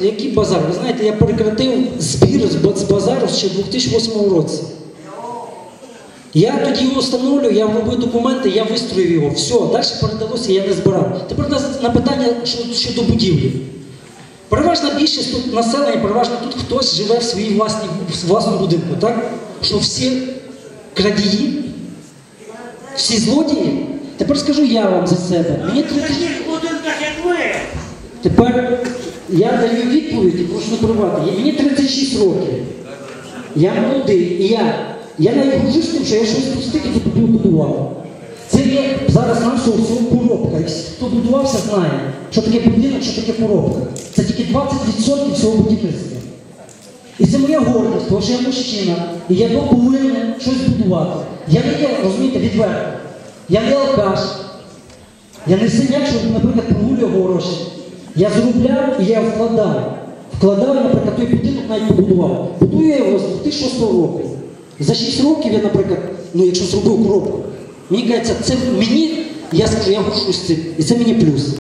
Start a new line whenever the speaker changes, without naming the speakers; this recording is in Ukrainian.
Який базар? Ви знаєте, я прекратив збір з базару ще в 2008 році. Я тоді його встановлюю, я робив документи, я вистроїв його. Все, далі передалося, я не збирав. Тепер на, на питання щодо, будівлі. Переважна більшість тут населення, переважно тут хтось живе в своїй власній власному будинку, так? Що всі крадії, всі злодії. Тепер скажу я вам за себе. Мені 30...
Таких будинках, як ви.
Тепер я даю відповідь і прошу не перебувати. Мені 36 років. Я молодий, і я, я навіть горжусь тим, що я щось стільки тут побудував. Це є зараз нашого всього поробка. Хто будувався, знає, що таке будинок, що таке поробка. Це тільки 20% всього будівництва. І це моя гордість, тому що я мужчина, і я повинен щось будувати. Я не є, розумієте, відверто. Я не алкаш. Я не синяк, що, наприклад, прогулював гроші. Я заробляв і я вкладав. Вкладав, наприклад, той будинок навіть побудував. Будую я його з 2006 року. За 6 років я, наприклад, ну якщо зробив коробку, мені кажеться, це мені, я скажу, я горжусь цим, і це мені плюс.